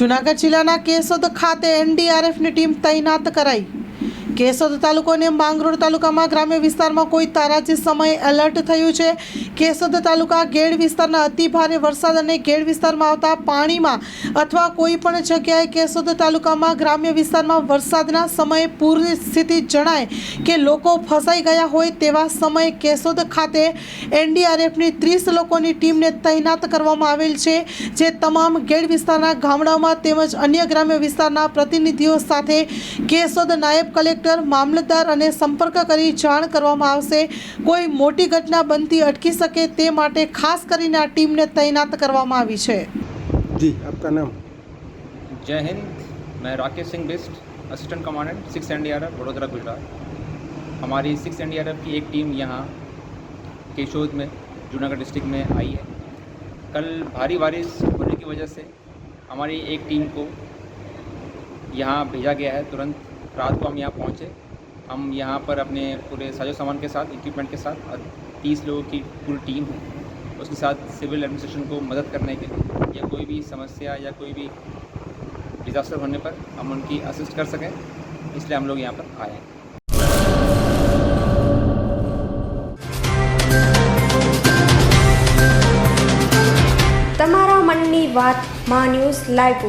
જૂનાગઢ જિલ્લાના કેસોદ ખાતે એનડીઆરએફની ટીમ તૈનાત કરાઈ કેશોદ તાલુકોને માંગરોળ તાલુકામાં ગ્રામ્ય વિસ્તારમાં કોઈ તારાજી સમયે એલર્ટ થયું છે કેશોદ તાલુકા ગેડ વિસ્તારના અતિ ભારે વરસાદ અને ગેડ વિસ્તારમાં આવતા પાણીમાં અથવા કોઈ પણ જગ્યાએ કેશોદ તાલુકામાં ગ્રામ્ય વિસ્તારમાં વરસાદના સમયે પૂરની સ્થિતિ જણાય કે લોકો ફસાઈ ગયા હોય તેવા સમયે કેશોદ ખાતે એનડીઆરએફની ત્રીસ લોકોની ટીમને તૈનાત કરવામાં આવેલ છે જે તમામ ગેડ વિસ્તારના ગામડાઓમાં તેમજ અન્ય ગ્રામ્ય વિસ્તારના પ્રતિનિધિઓ સાથે કેશોદ નાયબ કલેક્ટર મામલેદાર અને સંપર્ક કરી જાણ કરવામાં આવશે કોઈ મોટી ઘટના બનતી અટકી શકે તે માટે ખાસ કરીને આ ટીમને તૈનાત કરવામાં આવી છે જી આપકા નામ જય હિન્દ મેરાકે Singh Bisht assistant commander 6 NDRF Baroda Gujarat અમારી 6 NDRF ની એક ટીમ અહીં કેશોદ મે જૂનાગઢ ડિસ્ટ્રિક્ટ મે આવી હે કલ ભારે વર્ષ હોને કે વજહ સે અમારી એક ટીમ કો યહાં ભેજા ગયા હે તુરંત रात को हम यहाँ पहुँचे हम यहाँ पर अपने पूरे साजो सामान के साथ इक्विपमेंट के साथ तीस लोगों की पूरी टीम है उसके साथ सिविल एडमिनिस्ट्रेशन को मदद करने के लिए या कोई भी समस्या या कोई भी डिज़ास्टर होने पर हम उनकी असिस्ट कर सकें इसलिए हम लोग यहाँ पर आए हैं તમારા મનની વાત માં ન્યૂઝ લાઈવ